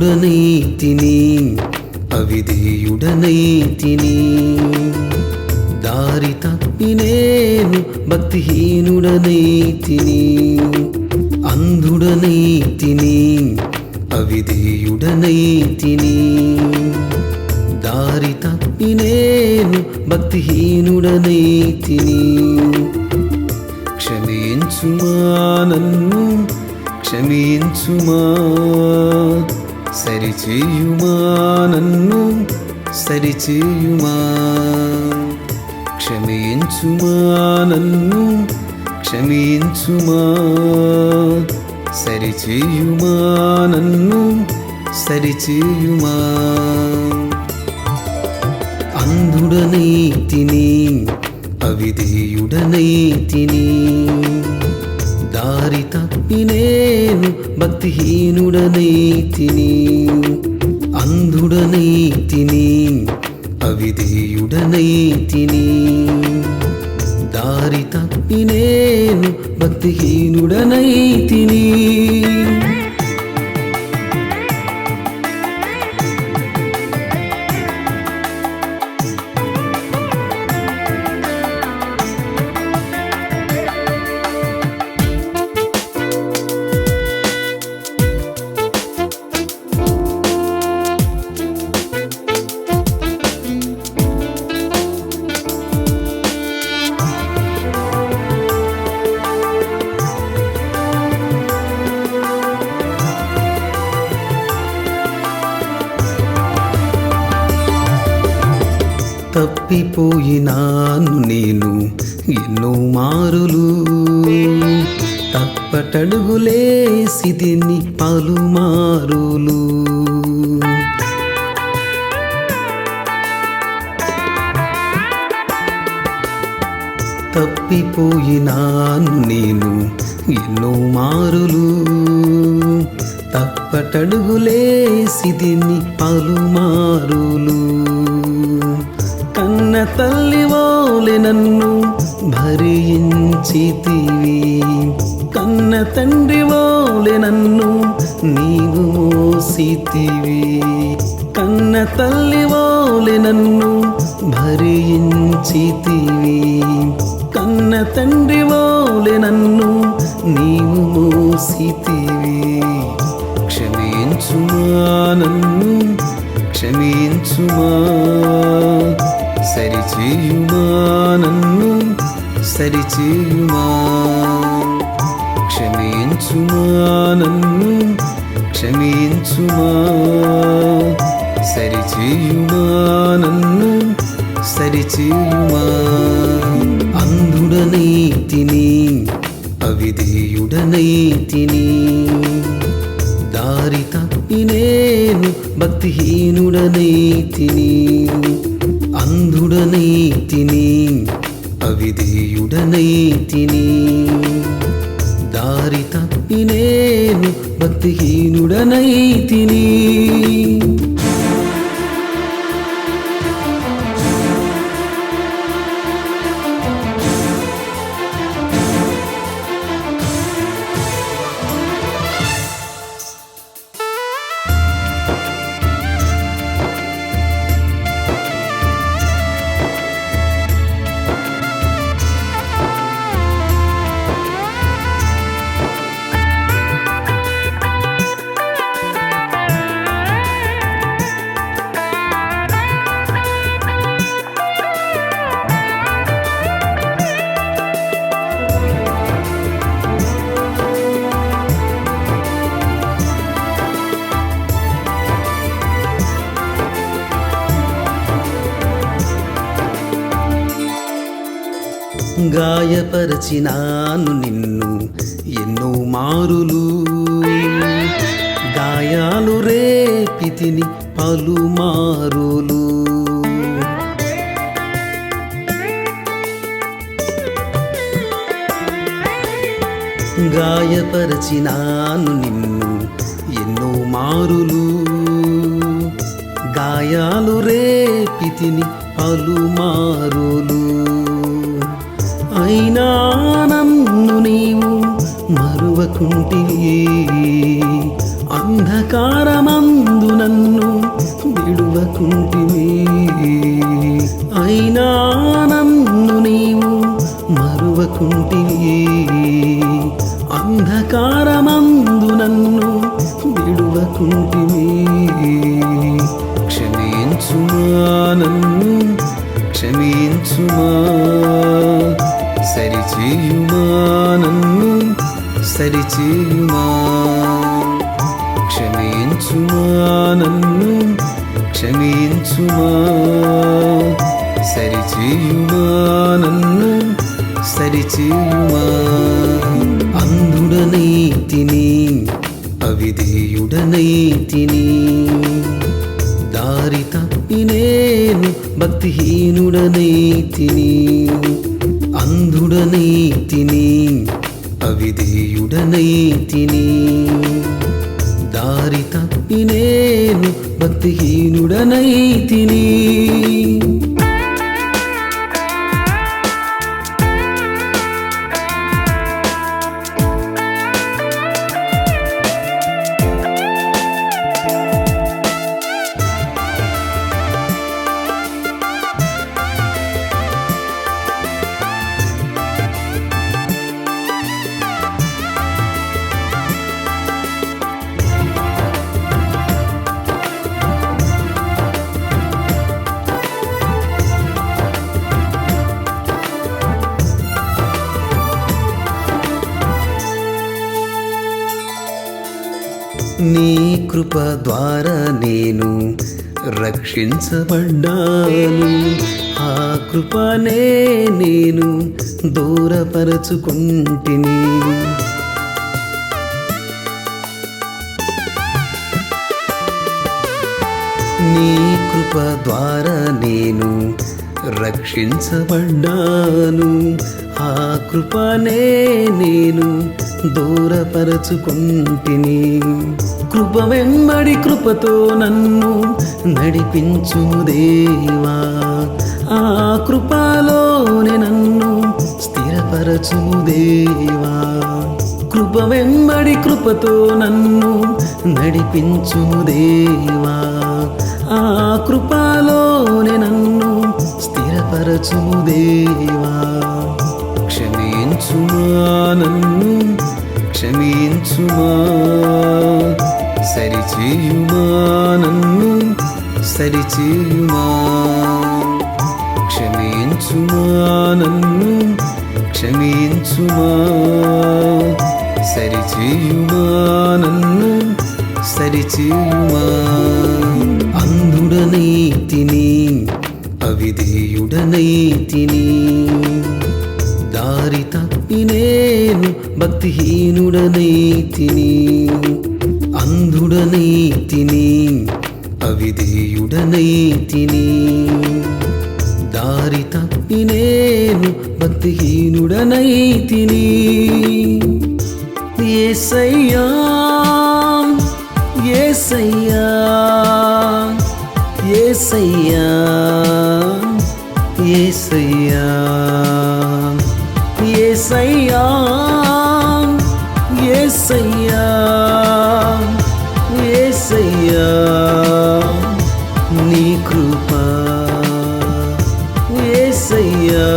అంధుడనై తిని అవిధేయుడనై తిని. దారి తప్పి నేను భక్తిహీనుడనై తిని అంధుడనై తిని అవిధేయుడనై తిని. దారి తప్పి నేను భక్తిహీనుడనై తిని. క్షమించుమా నన్ను క్షమించుమా. సరిచేయుమా నన్ను? సరిచేయుమా? క్షమించుమా నన్ను? క్షమించుమా? సరిచేయుమా నన్ను? సరిచేయుమా? అంధుడనై తిని అవిధేయుడనై తిని దారి తప్పి నేను భక్తిహీనుడనై తిని అంధుడనై తిని అవిధేయుడనై తిని. దారి తప్పి నేను భక్తిహీనుడనై తిని. తప్పిపోయినాను నేను. ఎన్నో మారులు తప్పటడుగులేసి తిని పలుమారులు. తప్పిపోయినాను నేను. ఎన్నో మారులు తప్పటడుగులేసి తిని పలుమారులు. తల్లి ఓలె నన్ను భరించితివి. కన్న తండ్రి ఓలె నన్ను నీవు మోసితివి. కన్న తల్లి ఓలె నన్ను భరించితివి. కన్న తండ్రి ఓలె నన్ను నీవు మోసితివి. క్షమించుమా నన్ను క్షమించుమా. సరిచేయుమా నన్ను? సరిచేయుమా? క్షమించుమా నన్ను? క్షమించుమా? సరిచేయుమా నన్ను? సరిచేయుమా? అంధుడనై తిని అవిధేయుడనై తిని దారి తప్పి నేను భక్తిహీనుడనై తిని అంధుడనై తిని అవిధేయుడనై తిని దారి తప్పి నేను భక్తిహీనుడనై తిని గాయపరచినాను నిన్ను ఎన్నో మారులు. గాయాలు రేపితిని పలుమారులు. గాయపరచినాను నిన్ను ఎన్నో మారులు. గాయాలు రేపితిని పలుమారులు. అయినా నన్ను నీవు మరువకు మరువకుంటివి అంధకారమందు నన్ను విడువకుంటివి. అయినా నన్ను నీవు మరువకుంటివి అంధకారమందు నన్ను విడువకుంటివి. క్షమించుమా నన్ను క్షమించుమా సరిచేయుమా నన్ను సరిచేయుమా? క్షమించుమా నన్ను? క్షమించుమా? సరిచేయుమా నన్ను? సరిచేయుమా? అంధుడనై తిని అవిధేయుడనై తిని దారి తప్పి నేను భక్తిహీనుడనై తిని అంధుడనై తిని అవిధేయుడనై తిని దారి తప్పి నేను భక్తిహీనుడనై తిని నీ కృప ద్వారా నేను రక్షించబడ్డాను. ఆ కృపనే నేను దూరపరచుకుంటుని. నీ కృప ద్వారా నేను రక్షించబడ్డాను. ఆ కృపనే నేను దూరపరచుకుంటిని. కృప వెంబడి కృపతో నన్ను నడిపించు దేవా. ఆ కృపలోనే నన్ను స్థిరపరచు దేవా. కృప వెంబడి కృపతో నన్ను నడిపించు దేవా. ఆ కృపలోనే నన్ను స్థిరపరచు దేవా. క్షమించుమా క్షమించుమా. సరిచేయుమా నన్ను సరిచేయుమా. క్షమించుమా నన్ను క్షమించుమా. సరిచేయుమా నన్ను సరిచేయుమా. అంధుడనై తిని తిని దారి తప్పి నేను భక్తిహీనుడనై తిని అంధుడనై తిని అవిధేయుడనై తిని దారి తప్పి నేను భక్తిహీనుడనై తిని ఏసయ్యా ఏసయ్యా ఏసయ్యా ఏసయ్యా ఏసయ్యా ఏసయ్యా ఏసయ్యా నీ కృపా నీ కృపా ఏసయ్యా.